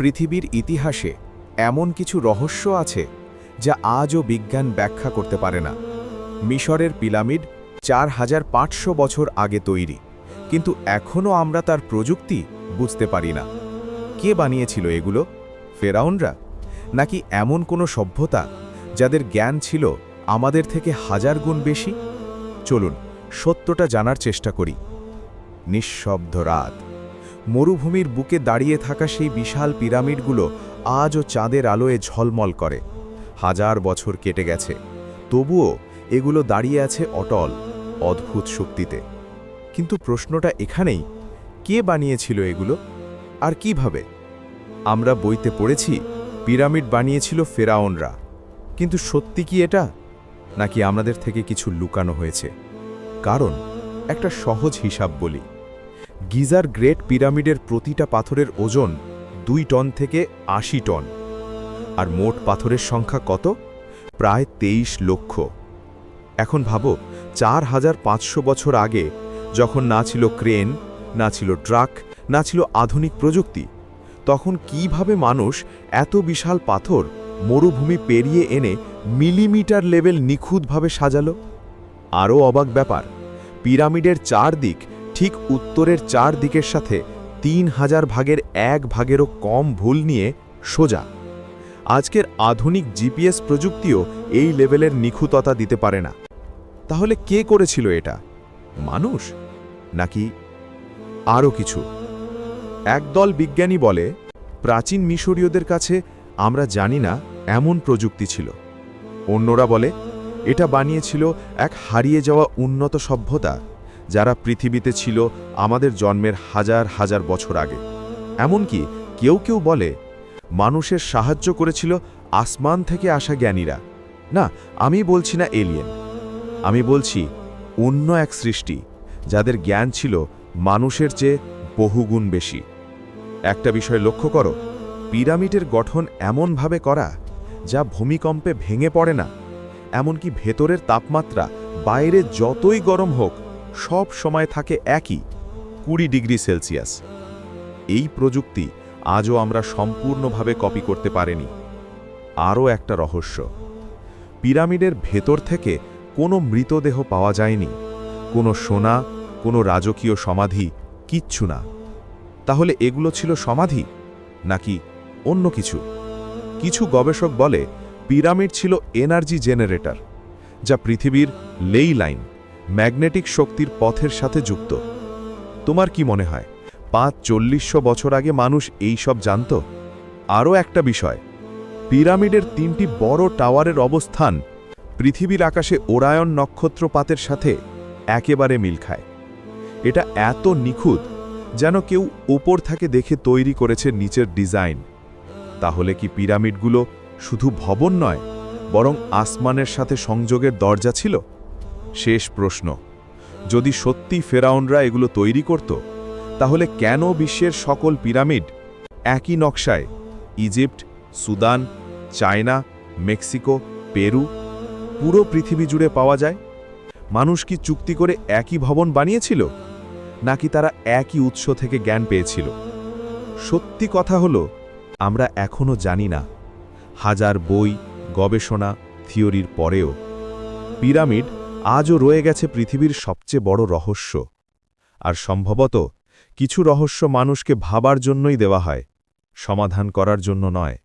পৃথিবীর ইতিহাসে এমন কিছু রহস্য আছে যা আজও বিজ্ঞান ব্যাখ্যা করতে পারে না। মিশরের পিরামিড চার হাজার পাঁচশো বছর আগে তৈরি, কিন্তু এখনও আমরা তার প্রযুক্তি বুঝতে পারি না। কে বানিয়েছিল এগুলো? ফেরাউনরা? নাকি এমন কোনো সভ্যতা যাদের জ্ঞান ছিল আমাদের থেকে হাজার গুণ বেশি? চলুন সত্যটা জানার চেষ্টা করি। নিঃশব্দ রাত। মরুভূমির বুকে দাঁড়িয়ে থাকা সেই বিশাল পিরামিডগুলো আজও চাঁদের আলোয় ঝলমল করে। হাজার বছর কেটে গেছে। তবুও এগুলো দাঁড়িয়ে আছে অটল, অদ্ভুত শক্তিতে। কিন্তু প্রশ্নটা এখানেই, কে বানিয়েছিল এগুলো? আর কীভাবে? আমরা বইতে পড়েছি, পিরামিড বানিয়েছিল ফেরাউনরা কিন্তু সত্যি কি এটা? নাকি আমাদের থেকে কিছু লুকানো হয়েছে? কারণ, একটা সহজ হিসাব বলি। গিজার গ্রেট পিরামিডের প্রতিটা পাথরের ওজন দুই টন থেকে আশি টন। আর মোট পাথরের সংখ্যা কত? প্রায় তেইশ লক্ষ। এখন ভাবো, চার হাজার পাঁচশো বছর আগে যখন না ছিল ক্রেন, না ছিল ট্রাক, না ছিল আধুনিক প্রযুক্তি, তখন কীভাবে মানুষ এত বিশাল পাথর মরুভূমি পেরিয়ে এনে মিলিমিটার লেভেল নিখুঁতভাবে সাজালো? আরও অবাক ব্যাপার, পিরামিডের চার দিক ঠিক উত্তরের চার দিকের সাথে তিন হাজার ভাগের এক ভাগেরও কম ভুল নিয়ে সোজা। আজকের আধুনিক জিপিএস প্রযুক্তিও এই লেভেলের নিখুঁততা দিতে পারে না। তাহলে কে করেছিল এটা? মানুষ? নাকি আরও কিছু? একদল বিজ্ঞানী বলে, প্রাচীন মিশরীয়দের কাছে আমরা জানি না এমন প্রযুক্তি ছিল। অন্যরা বলে, এটা বানিয়েছিল এক হারিয়ে যাওয়া উন্নত সভ্যতা। যারা পৃথিবীতে ছিল আমাদের জন্মের হাজার হাজার বছর আগে। এমনকি কেউ কেউ বলে, মানুষের সাহায্য করেছিল আসমান থেকে আসা জ্ঞানীরা। না, আমি বলছি না এলিয়েন আমি বলছি অন্য এক সৃষ্টি, যাদের জ্ঞান ছিল মানুষের চেয়ে বহুগুণ বেশি। একটা বিষয় লক্ষ্য করো, পিরামিডের গঠন এমনভাবে করা, যা ভূমিকম্পে ভেঙে পড়ে না, এমনকি ভেতরের তাপমাত্রা বাইরে যতই গরম হোক সব সময় থাকে একই, কুড়ি ডিগ্রি সেলসিয়াস। এই প্রযুক্তি আজও আমরা সম্পূর্ণভাবে কপি করতে পারিনি। আরও একটা রহস্য। পিরামিডের ভেতর থেকে কোনো মৃতদেহ পাওয়া যায়নি। কোনো সোনা, কোনো রাজকীয় সমাধি, কিচ্ছু না। তাহলে এগুলো ছিল সমাধি? নাকি অন্য কিছু? কিছু গবেষক বলে, পিরামিড ছিল এনার্জি জেনারেটর, যা পৃথিবীর লেই লাইন ম্যাগনেটিক শক্তির পথের সাথে যুক্ত। তোমার কি মনে হয়, পাঁচ চল্লিশশো বছর আগে মানুষ এই সব জানত? আরও একটা বিষয়, পিরামিডের তিনটি বড় টাওয়ারের অবস্থান পৃথিবীর আকাশে ওরায়ন নক্ষত্রপাতের সাথে একেবারে মিল খায়। এটা এত নিখুঁত যেন কেউ ওপর থাকে দেখে তৈরি করেছে নিচের ডিজাইন। তাহলে কি পিরামিডগুলো শুধু ভবন নয়, বরং আসমানের সাথে সংযোগের দরজা ছিল? শেষ প্রশ্ন, যদি সত্যি ফেরাউনরা এগুলো তৈরি করত, তাহলে কেন বিশ্বের সকল পিরামিড একই নকশায় Egypt, Sudan, China, Mexico, Peru, পুরো পৃথিবী জুড়ে পাওয়া যায়? মানুষ কি চুক্তি করে একই ভবন বানিয়েছিল, নাকি তারা একই উৎস থেকে জ্ঞান পেয়েছিল? সত্যি কথা হলো, আমরা এখনও জানি না। হাজার বই, গবেষণা, থিওরির পরেও পিরামিড আজও রয়ে গেছে পৃথিবীর সবচেয়ে বড় রহস্য। আর সম্ভবত কিছু রহস্য মানুষকে ভাবার জন্যই দেওয়া হয়, সমাধান করার জন্য নয়।